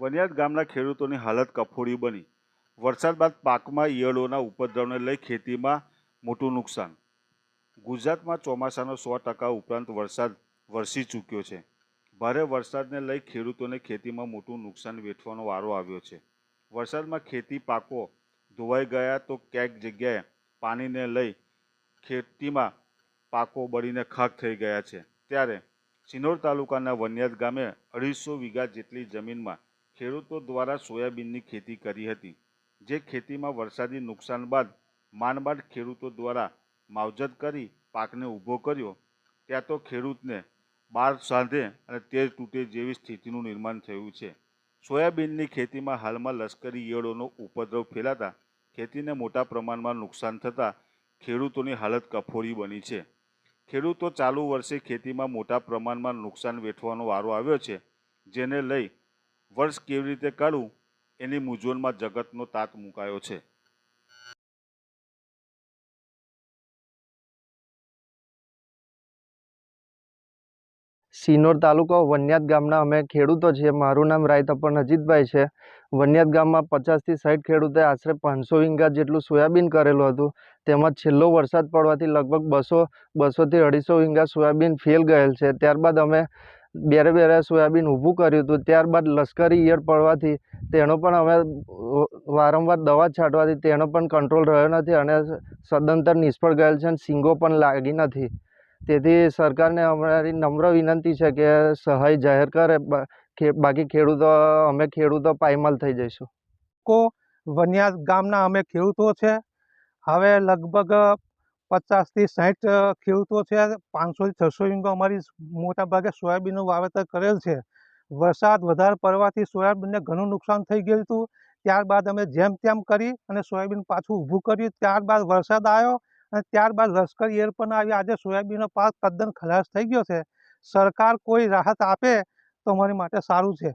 વનિયાદ ગામના ખેડૂતોની હાલત કફોડી બની. વરસાદ બાદ પાકમાં ઈયળોના ઉપદ્રવને લઈ ખેતીમાં મોટું નુકસાન. ગુજરાતમાં ચોમાસાનો સો ટકા ઉપરાંત વરસાદ વરસી ચૂક્યો છે. ભારે વરસાદને લઈ ખેડૂતોને ખેતીમાં મોટું નુકસાન વેઠવાનો વારો આવ્યો છે. વરસાદમાં ખેતી પાકો ધોવાઈ ગયા તો ક્યાંક જગ્યાએ પાણીને લઈ ખેતીમાં પાકો બળીને ખાક થઈ ગયા છે. ત્યારે સિનોર તાલુકાના વનિયાદ ગામે અઢીસો વીઘા જેટલી જમીનમાં ખેડૂતો દ્વારા સોયાબીનની ખેતી કરી હતી, જે ખેતીમાં વરસાદી નુકસાન બાદ માંડબાદ ખેડૂતો દ્વારા માવજત કરી પાકને ઊભો કર્યો. ત્યાં તો ખેડૂતને બાર સાંધે અને તેર તૂટે જેવી સ્થિતિનું નિર્માણ થયું છે. સોયાબીનની ખેતીમાં હાલમાં લશ્કરી ઈયળોનો ઉપદ્રવ ફેલાતા ખેતીને મોટા પ્રમાણમાં નુકસાન થતાં ખેડૂતોની હાલત કફોડી બની છે. ખેડૂતો ચાલુ વર્ષે ખેતીમાં મોટા પ્રમાણમાં નુકસાન વેઠવાનો વારો આવ્યો છે, જેને લઈ વર્ષ કેવી રીતે કાઢવું એની મૂંઝવણમાં જગતનો તાત મુકાયો છે. સિનોર તાલુકો વન્યાદ ગામના અમે ખેડૂતો છીએ. મારું નામ રાયતપન અજીતભાઈ છે. વન્યાત ગામમાં પચાસથી સાઠ ખેડૂતે આશરે પાંચસો વીંગા જેટલું સોયાબીન કરેલું હતું. તેમાં છેલ્લો વરસાદ પડવાથી લગભગ બસો, બસોથી અઢીસો વીંગા સોયાબીન ફેલ ગયેલ છે. ત્યારબાદ અમે બેરે બેરે સોયાબીન ઊભું કર્યું હતું. ત્યારબાદ લશ્કરી ઈયળ પડવાથી તેનો પણ અમે વારંવાર દવા છાંટવાથી તેનો પણ કંટ્રોલ રહ્યો નથી અને સદંતર નિષ્ફળ ગયેલ છે અને સિંગો પણ લાગી નથી. તેથી સરકારને અમારી નમ્ર વિનંતી છે કે સહાય જાહેર કરે. બાકી ખેડૂતો, અમે ખેડૂતો પાયમાલ થઈ જઈશું. કો વન્યાસ ગામના અમે ખેડૂતો છે. હવે લગભગ પચાસથી સાઠ ખેડૂતો છે. પાંચસોથી છસો વીંગો અમારી મોટાભાગે સોયાબીનનું વાવેતર કરેલ છે. વરસાદ વધારે પડવાથી સોયાબીનને ઘણું નુકસાન થઈ ગયું હતું. ત્યારબાદ અમે જેમ તેમ કરી અને સોયાબીન પાછું ઊભું કર્યું. ત્યારબાદ વરસાદ આવ્યો અને ત્યારબાદ લશ્કર એર પણ આવી. આજે સોયાબીનનો પાક તદ્દન ખલાસ થઈ ગયો છે. સરકાર કોઈ રાહત આપે તો અમારી માટે સારું છે.